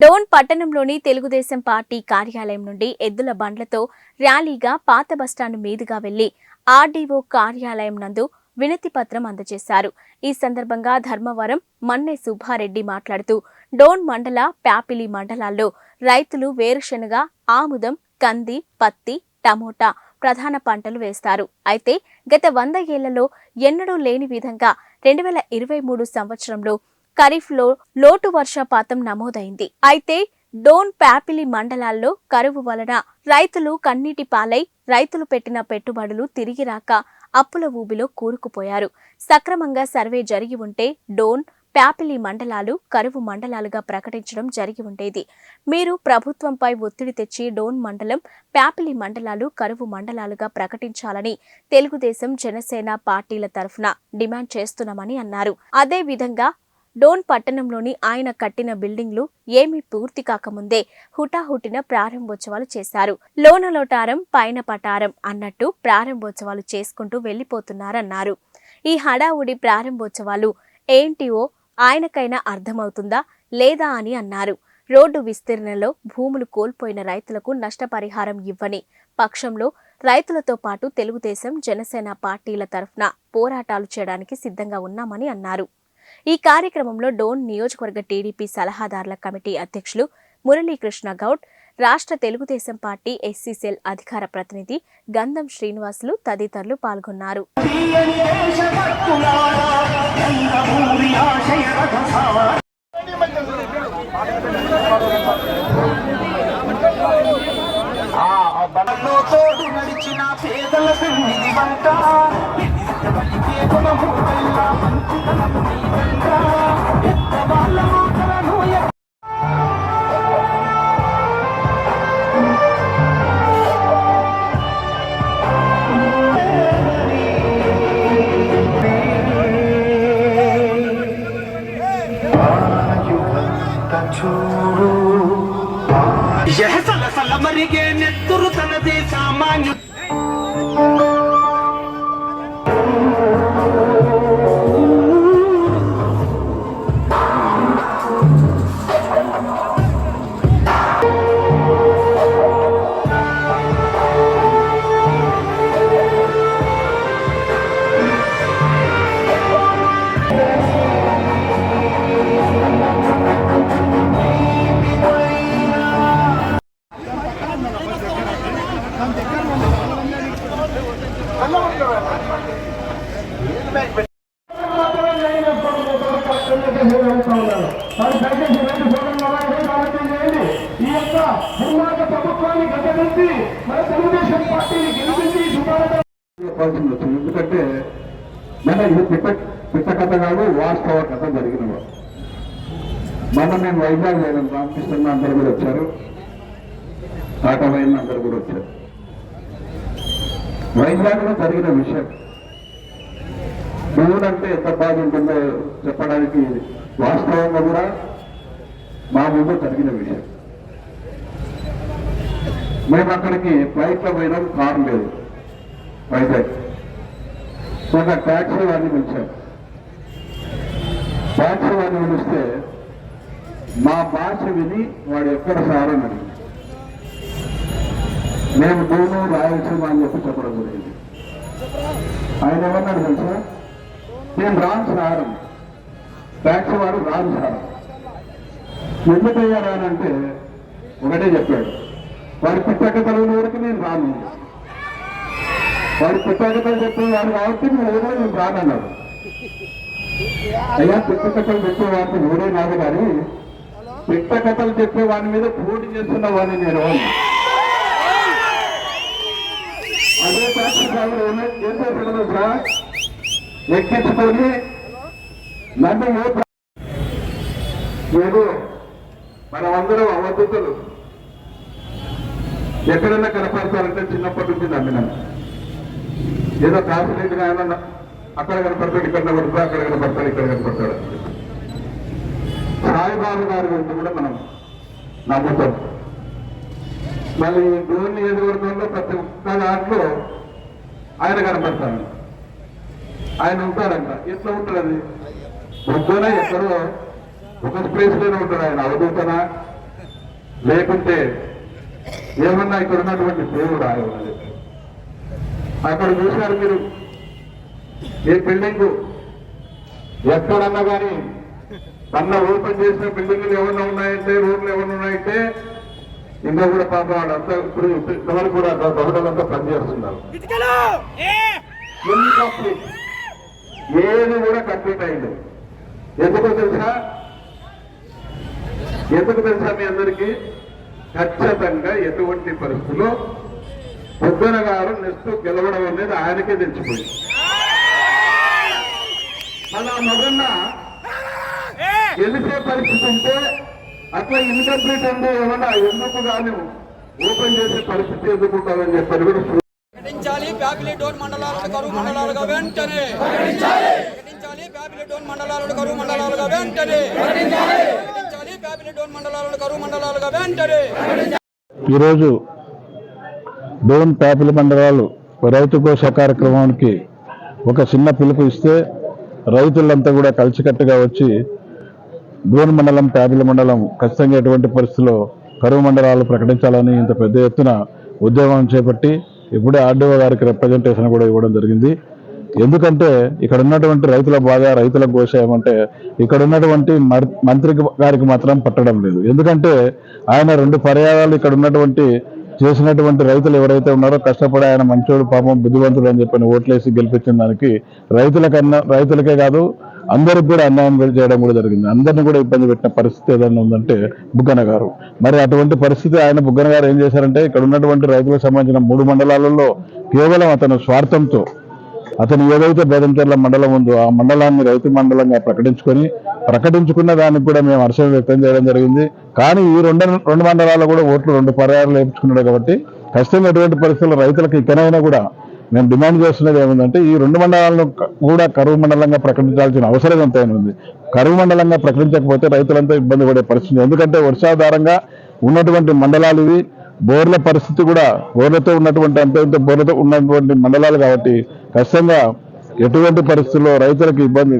డోన్ పట్టణంలోని తెలుగుదేశం పార్టీ కార్యాలయం నుండి ఎద్దుల బండ్లతో ర్యాలీగా పాత బస్టాండ్ మీదుగా వెళ్ళి ఆర్డీఓ కార్యాలయం నందు వినతి పత్రం అందజేశారు. ఈ సందర్భంగా ధర్మవరం మన్నె సుబ్బారెడ్డి మాట్లాడుతూ డోన్ మండల ప్యాపిలి మండలాల్లో రైతులు వేరుశనగ ఆముదం కంది పత్తి టమోటా ప్రధాన పంటలు వేస్తారు. అయితే గత వంద ఏళ్ళలో ఎన్నడూ లేని విధంగా రెండు వేల ఇరవై మూడు సంవత్సరంలో ఖరీఫ్లో లోటు వర్షపాతం నమోదైంది. అయితే డోన్ ప్యాపిలి మండలాల్లో కరువు వలన రైతులు కన్నీటి పాలై రైతులు పెట్టిన పెట్టుబడులు తిరిగి రాక అప్పుల ఊబిలో కూరుకుపోయారు. సక్రమంగా సర్వే జరిగి ఉంటే డోన్ ప్యాపిలి మండలాలు కరువు మండలాలుగా ప్రకటించడం జరిగి ఉండేది. మీరు ప్రభుత్వంపై ఒత్తిడి తెచ్చి డోన్ మండలం ప్యాపిలి మండలాలు కరువు మండలాలుగా ప్రకటించాలని తెలుగుదేశం జనసేన పార్టీల తరఫున డిమాండ్ చేస్తున్నామని అన్నారు. అదే విధంగా డోన్ పట్టణంలోని ఆయన కట్టిన బిల్డింగ్లు ఏమీ పూర్తి కాకముందే హుటాహుటిన ప్రారంభోత్సవాలు చేశారు. లోనలోటారం పైన పటారం అన్నట్టు ప్రారంభోత్సవాలు చేసుకుంటూ వెళ్ళిపోతున్నారన్నారు ఈ హడావుడి ప్రారంభోత్సవాలు ఏంటివో ఆయనకైనా అర్థమవుతుందా లేదా అని అన్నారు. రోడ్డు విస్తీర్ణంలో భూములు కోల్పోయిన రైతులకు నష్టపరిహారం ఇవ్వని పక్షంలో రైతులతో పాటు తెలుగుదేశం జనసేన పార్టీల తరఫున పోరాటాలు చేయడానికి సిద్ధంగా ఉన్నామని అన్నారు. ఈ కార్యక్రమంలో డోన్ నియోజకవర్గ టీడీపీ సలహాదారుల కమిటీ అధ్యక్షులు మురళీకృష్ణ గౌడ్ రాష్ట్ర తెలుగుదేశం పార్టీ ఎస్సీ సెల్ అధికార ప్రతినిధి గంధం శ్రీనివాసులు తదితరులు పాల్గొన్నారు. తోడు నడిచిన పేదల పెన్నిది వంట పలికే గుణము వల్ల మంచితనం దుర్మార్గ ప్రభుత్వాన్ని గద్దెదించి మన తెలుగుదేశం పార్టీని గెలిపించి సుమారుగా ఎందుకంటే మన ఇది పిట్ట పిట్ట కథ కాదు వాస్తవ కథ జరిగిన మన నేను వైజాగ్ లేను రామకృష్ణ అందరు కూడా వచ్చారు. టాటాలైన అందరు కూడా వచ్చారు. వైజాగ్లో జరిగిన విషయం. అంటే ఎంత బాగుంటుందో చెప్పడానికి వాస్తవంగా కూడా మా ముందు జరిగిన విషయం. మేము అక్కడికి ఫ్లైట్లో పోయినాం కారు లేదు. వైజాగ్. సో ట్యాక్సీ వాడిని పిలిచాం. ట్యాక్సీ వాడిని పిలిస్తే మా భాష విని వాడు ఎక్కడ సార్ అని అడిగింది. మేము దూను రాయలసీమ అని చెప్పి చెప్పడం జరిగింది. ఆయన ఏమన్నాడు తెలుసా? నేను రాను సార్ ట్యాక్సీ వాడు రాను సార్ ఎందుకయ్యా రానంటే ఒకటే చెప్పాడు. వాడి పుట్టకతలు వరకు నేను రాను. వాడు పుట్టకథలు చెప్పేవాడు కాబట్టి నువ్వు ఎవరో నేను రానన్నాడు అయ్యా పుట్టకథలు చెప్పేవాడిని ఊరే నాదు కానీ పుట్టకథలు చెప్పే వాడి మీద పోటీ చేస్తున్న వాడిని నేను అదే ట్యాక్సీ డ్రైవర్ ఏమై- ఏం సార్ ఎక్కించుకొని నన్ను ఏ ఏదో మనమందరం ఎక్కడైనా కనపడతారంటే చిన్నప్పటి నుంచి నమ్మినాను ఏదో కాసులేదుగా ఏమన్నా అక్కడ కనపడతాడు ఇక్కడ కనపడతాడు అక్కడ కనపడతాడు ఇక్కడ కనపడతాడు. సాయిబాబు గారి గురించి కూడా మనం నమ్ముతాం. మళ్ళీ ఈ డోన్ నియోజకవర్గంలో ప్రతి ఒక్క దాంట్లో ఆయన కనపడతాను ఆయన ఉంటారంట ఎట్లా అది? బుద్ధన ఎక్కడో ఒక ప్లేస్లోనే ఉంటాడు ఆయన. అవధూతనా? లేకుంటే ఏమన్నా ఇక్కడ ఉన్నటువంటి దేవుడు ఆయన అక్కడ చూశారు మీరు ఈ బిల్డింగ్. ఎక్కడన్నా కానీ అన్న ఓపెన్ చేసిన బిల్డింగ్లు ఏమన్నా ఉన్నాయంటే రోడ్లు ఏమన్నా ఉన్నాయంటే ఇంకా కూడా పాప వాళ్ళంతా ఇప్పుడు ఎవరు కూడా దొంగలంతా పనిచేస్తున్నారు ఏది కూడా కంప్లీట్ అయింది. ఎందుకో తెలుసా? ఎందుకు తెలుసా మీ అందరికీ? ఖచ్చితంగా ఎటువంటి పరిస్థితుల్లో బుద్ధన గారు నెక్స్ట్ గెలవడం అనేది ఆయనకే తెలిసిపోయింది. అలా మొదన్న గెలిచే పరిస్థితి ఉంటే అట్లా ఇన్కంప్లీట్ అంటే ఏమన్నా ఎందుకు కానీ ఓపెన్ చేసే పరిస్థితి ఎందుకు ఉంటుందని చెప్పని కూడా ప్రకటించాలి. బ్యాబిలిడోన్ మండలాలను కరువు మండలాలుగా వెంటనే. ప్రకటించాలి. బ్యాబిలిడోన్ మండలాలను మండలాలను కరువు మండలాలుగా వెంటనే. ఈరోజు డోన్ పేపల మండలాలు రైతు కోశ కార్యక్రమానికి ఒక చిన్న పిలుపు ఇస్తే రైతులంతా కూడా కలిసికట్టుగా వచ్చి డోన్ మండలం పేపల మండలం ఖచ్చితంగా ఎటువంటి పరిస్థితుల్లో కరువు మండలాలు ప్రకటించాలని ఇంత పెద్ద ఎత్తున ఉద్యమం చేపట్టి ఇప్పుడే ఆర్డీఓ గారికి రిప్రజెంటేషన్ కూడా ఇవ్వడం జరిగింది. ఎందుకంటే ఇక్కడ ఉన్నటువంటి రైతుల బాధ రైతుల ఘోష ఏమంటే ఇక్కడ ఉన్నటువంటి మంత్రి గారికి మాత్రం పట్టడం లేదు. ఎందుకంటే ఆయన రెండు పర్యాయాలు ఇక్కడ ఉన్నటువంటి చేసినటువంటి రైతులు ఎవరైతే ఉన్నారో కష్టపడి ఆయన మంచోడు పాపం బుద్ధివంతుడు అని చెప్పని ఓట్లేసి గెలిపించిన దానికి రైతులకన్నా రైతులకే కాదు అందరికి కూడా అన్యాయం చేయడం కూడా జరిగింది. అందరిని కూడా ఇబ్బంది పెట్టిన పరిస్థితి ఏదైనా ఉందంటే బుగ్గన గారు. మరి అటువంటి పరిస్థితి ఆయన బుగ్గన గారు ఏం చేశారంటే ఇక్కడ ఉన్నటువంటి రైతులకు సంబంధించిన మూడు మండలాలలో కేవలం అతను స్వార్థంతో అతను ఏదైతే బేదంచెర్ల మండలం ఉందో ఆ మండలాన్ని రైతు మండలంగా ప్రకటించుకొని ప్రకటించుకున్న దానికి కూడా మేము హర్షం వ్యక్తం చేయడం జరిగింది. కానీ ఈ రెండు రెండు మండలాల్లో కూడా ఓట్లు రెండు పర్యాయాలు వేయించుకున్నాడు కాబట్టి ఖచ్చితంగా ఎటువంటి పరిస్థితుల్లో రైతులకు ఇకనైనా కూడా మేము డిమాండ్ చేస్తున్నది ఏముందంటే ఈ రెండు మండలాలను కూడా కరువు మండలంగా ప్రకటించాల్సిన అవసరం ఎంతైనా ఉంది. కరువు మండలంగా ప్రకటించకపోతే రైతులంతా ఇబ్బంది పడే పరిస్థితి. ఎందుకంటే వర్షాధారంగా ఉన్నటువంటి మండలాలు ఇవి బోర్ల పరిస్థితి కూడా బోర్లతో ఉన్నటువంటి అంత బోర్లతో ఉన్నటువంటి మండలాలు కాబట్టి ఖచ్చితంగా ఎటువంటి పరిస్థితుల్లో రైతులకు ఇబ్బంది